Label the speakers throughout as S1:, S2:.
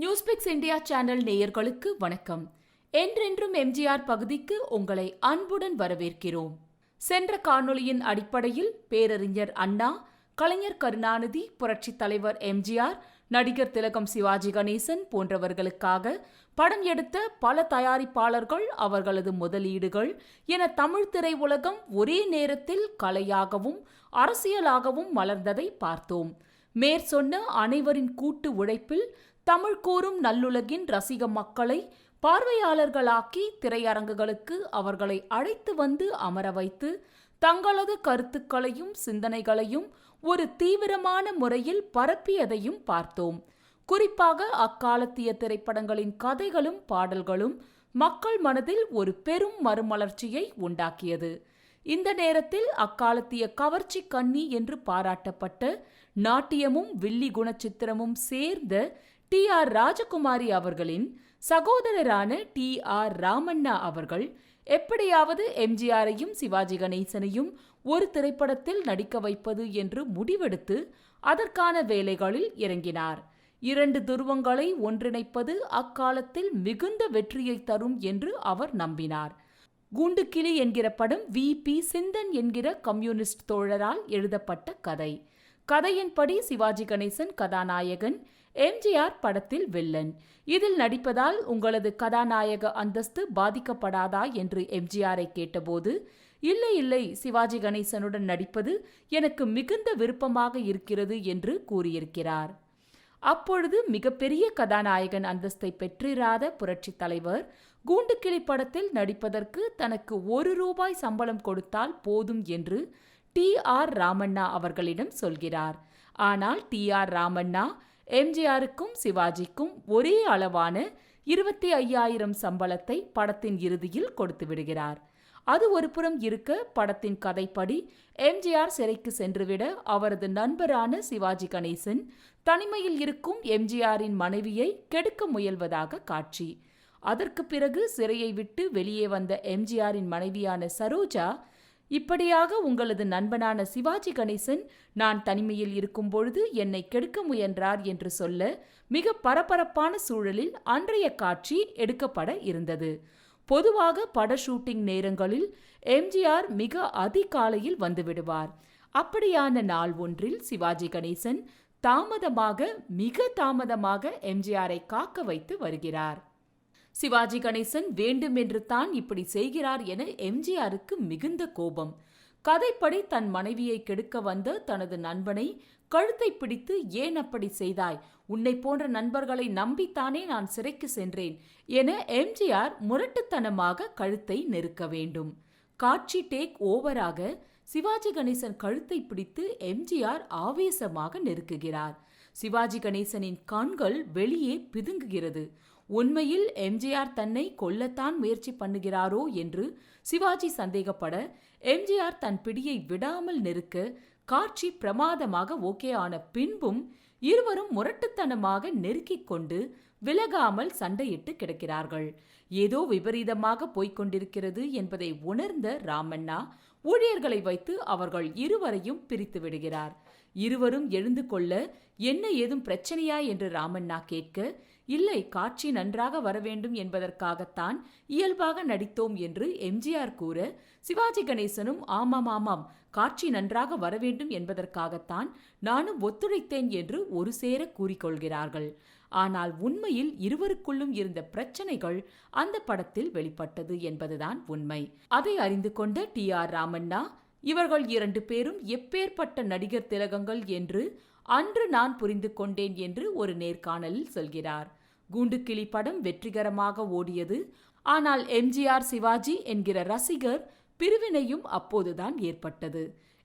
S1: நியூஸ்பிக்ஸ் India channel நேயர்களுக்கு வணக்கம். என்றென்றும் எம்ஜிஆர் பகுதிக்கு உங்களை அன்புடன் வரவேற்கிறோம். சென்ற காணொளியின் அடிப்படையில் பேரறிஞர் அண்ணா கலைஞர் கருணாநிதி புரட்சித் தலைவர் எம்ஜிஆர் நடிகர் திலகம் சிவாஜி கணேசன் போன்றவர்களுக்காக படம் எடுத்த பல தயாரிப்பாளர்கள் அவர்களது முதலீடுகள் என தமிழ் திரையுலகம் ஒரே நேரத்தில் கலையாகவும் அரசியலாகவும் மலர்ந்ததை பார்த்தோம். மேற்சொன்ன அனைவரின் கூட்டு உழைப்பில் தமிழ் கூறும் நல்லுலகின் ரசிக மக்களை பார்வையாளர்களாக்கி திரையரங்குகளுக்கு அவர்களை அழைத்து வந்து அமர வைத்து தங்களது கருத்துக்களையும் சிந்தனைகளையும் ஒரு தீவிரமான முறையில் பரப்பியதையும் பார்த்தோம். குறிப்பாக அக்காலத்திய திரைப்படங்களின் கதைகளும் பாடல்களும் மக்கள் மனதில் ஒரு பெரும் மறுமலர்ச்சியை உண்டாக்கியது. இந்த நேரத்தில் அக்காலத்திய கவர்ச்சி கன்னி என்று பாராட்டப்பட்ட நாட்டியமும் வில்லி குணச்சித்திரமும் சேர்ந்த டி ஆர் ராஜகுமாரி அவர்களின் சகோதரரான டி ஆர் ராமண்ணா அவர்கள் எப்படியாவது எம்ஜிஆரையும் சிவாஜி கணேசனையும் ஒரு திரைப்படத்தில் நடிக்க வைப்பது என்று முடிவெடுத்து அதற்கான வேலைகளில் இறங்கினார். இரண்டு துருவங்களை ஒன்றிணைப்பது அக்காலத்தில் மிகுந்த வெற்றியை தரும் என்று அவர் நம்பினார். கூண்டுக்கிளி என்கிற படம் வி. பி. சிந்தன் என்கிற கம்யூனிஸ்ட் தோழரால் எழுதப்பட்ட கதை. கதையின்படி சிவாஜி கணேசன் கதாநாயகன் எம்ஜிஆர் படத்தில் வில்லன். இதில் நடிப்பதால் உங்களது கதாநாயக அந்தஸ்து பாதிக்கப்படாதா என்று எம்ஜிஆரை கேட்டபோது இல்லை இல்லை சிவாஜி கணேசனுடன் நடிப்பது எனக்கு மிகுந்த விருப்பமாக இருக்கிறது என்று கூறியிருக்கிறார். அப்பொழுது மிகப்பெரிய கதாநாயகன் அந்தஸ்தை பெற்றிராத புரட்சித் தலைவர் கூண்டுக்கிளி படத்தில் நடிப்பதற்கு தனக்கு ஒரு ரூபாய் சம்பளம் கொடுத்தால் போதும் என்று டி ஆர் ராமண்ணா அவர்களிடம் சொல்கிறார். ஆனால் டி ஆர் ராமண்ணா எம்ஜிஆருக்கும் சிவாஜிக்கும் ஒரே அளவான இருபத்தி ஐயாயிரம் சம்பளத்தை படத்தின் இறுதியில் கொடுத்து விடுகிறார். அது ஒரு புறம் இருக்க படத்தின் கதைப்படி எம்ஜிஆர் சிறைக்கு சென்றுவிட அவரது நண்பரான சிவாஜி கணேசன் தனிமையில் இருக்கும் எம்ஜிஆரின் மனைவியை கெடுக்க முயல்வதாக காட்சி. அதற்கு பிறகு சிறையை விட்டு வெளியே வந்த எம்ஜிஆரின் மனைவியான சரோஜா இப்படியாக உங்களது நண்பனான சிவாஜி கணேசன் நான் தனிமையில் இருக்கும் பொழுது என்னை கெடுக்க முயன்றார் என்று சொல்ல மிக பரபரப்பான சூழலில் அன்றைய காட்சி எடுக்கப்பட இருந்தது. பொதுவாக பட ஷூட்டிங் நேரங்களில் எம்ஜிஆர் மிக அதிகாலையில் வந்துவிடுவார் அப்படியான நாள் ஒன்றில் சிவாஜி கணேசன் தாமதமாக மிக தாமதமாக எம்ஜிஆரை காக்க வைத்து வருகிறார். சிவாஜி கணேசன் வேண்டுமென்று தான் இப்படி செய்கிறார் என எம்ஜிஆருக்கு மிகுந்த கோபம். கதைப்படி தன் மனைவியை கெடுக்க வந்த தனது நண்பனை கழுத்தை பிடித்து ஏன் அப்படி செய்தாய்? உன்னை போன்ற நண்பர்களை நம்பித்தானே நான் சிறைக்கு சென்றேன் என எம்ஜிஆர் முரட்டுத்தனமாக கழுத்தை நெருக்க வேண்டும். காட்சி டேக் ஓவராக சிவாஜி கணேசன் கழுத்தை பிடித்து எம்ஜிஆர் ஆவேசமாக நெருக்குகிறார். சிவாஜி கணேசனின் கண்கள் வெளியே பிதுங்குகிறது. உண்மையில் எம்ஜிஆர் தன்னை கொல்லத்தான் முயற்சி பண்ணுகிறாரோ என்று சிவாஜி சந்தேகப்பட எம்ஜிஆர் தன் பிடியை விடாமல் நெருக்க காட்சி பிரமாதமாக ஓகே ஆன பின்பும் இருவரும் முரட்டுத்தனமாக நெருக்கிக் கொண்டு விலகாமல் சண்டையிட்டு கிடக்கிறார்கள். ஏதோ விபரீதமாக போய்க் கொண்டிருக்கிறது என்பதை உணர்ந்த ராமண்ணா ஊழியர்களை வைத்து அவர்கள் இருவரையும் பிரித்து விடுகிறார். இருவரும் எழுந்து கொள்ள என்ன ஏதும் பிரச்சனையா? என்று ராமண்ணா கேட்க இல்லை காட்சி நன்றாக வர வேண்டும் என்பதற்காகத்தான் இயல்பாக நடித்தோம் என்று எம்ஜிஆர் கூற சிவாஜி கணேசனும் ஆமாம் ஆமாம் காட்சி நன்றாக வர வேண்டும் என்பதற்காகத்தான் நானும் ஒத்துழைத்தேன் என்று ஒரு சேர கூறிக்கொள்கிறார்கள். ஆனால் உண்மையில் இருவருக்குள்ளும் இருந்த பிரச்சனைகள் அந்த படத்தில் வெளிப்பட்டது என்பதுதான் உண்மை. அதை அறிந்து கொண்ட டி ஆர் ராமண்ணா இவர்கள் இரண்டு பேரும் எப்பேற்பட்ட நடிகர் திலகங்கள் என்று அன்று நான் புரிந்து கொண்டேன் என்று ஒரு நேர்காணலில் சொல்கிறார். கூண்டுக்கிளி படம் வெற்றிகரமாக ஓடியது. ஆனால் எம்ஜிஆர் சிவாஜி என்கிற ரசிகர் பிரிவினையும் அப்போதுதான் ஏற்பட்டது.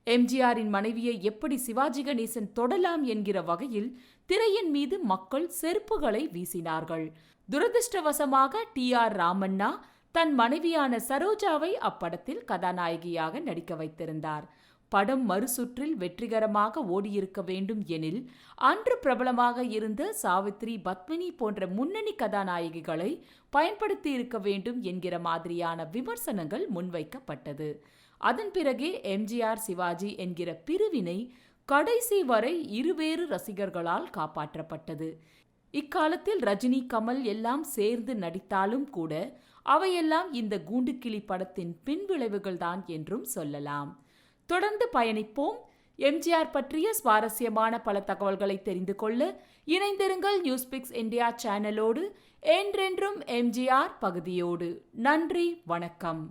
S1: எம்ஜிஆரின் மனைவியை எப்படி சிவாஜி கணேசன் தொடலாம் என்கிற வகையில் திரையின் மீது மக்கள் செருப்புகளை வீசினார்கள். துரதிருஷ்டவசமாக டி ஆர் ராமண்ணா தன் மனைவியான சரோஜாவை அப்படத்தில் கதாநாயகியாக நடிக்க வைத்திருந்தார். படம் மறுசுற்றில் வெற்றிகரமாக ஓடியிருக்க வேண்டும் எனில் அன்று பிரபலமாக இருந்த சாவித்ரி பத்மினி போன்ற முன்னணி கதாநாயகிகளை பயன்படுத்தி இருக்க வேண்டும் என்கிற மாதிரியான விமர்சனங்கள் முன்வைக்கப்பட்டது. அதன் பிறகே எம்ஜிஆர் சிவாஜி என்கிற பிரிவினை கடைசி வரை இருவேறு ரசிகர்களால் காப்பாற்றப்பட்டது. இக்காலத்தில் ரஜினி கமல் எல்லாம் சேர்ந்து நடித்தாலும் கூட அவையெல்லாம் இந்த கூண்டுக்கிளி படத்தின் பின்விளைவுகள்தான் என்றும் சொல்லலாம். தொடர்ந்து பயணிப்போம். எம்ஜிஆர் பற்றிய சுவாரஸ்யமான பல தகவல்களை தெரிந்து கொள்ள இணைந்திருங்கள் நியூஸ்பிக்ஸ் இந்தியா சேனலோடு. என்றென்றும் எம்ஜிஆர் பகுதியோடு. நன்றி வணக்கம்.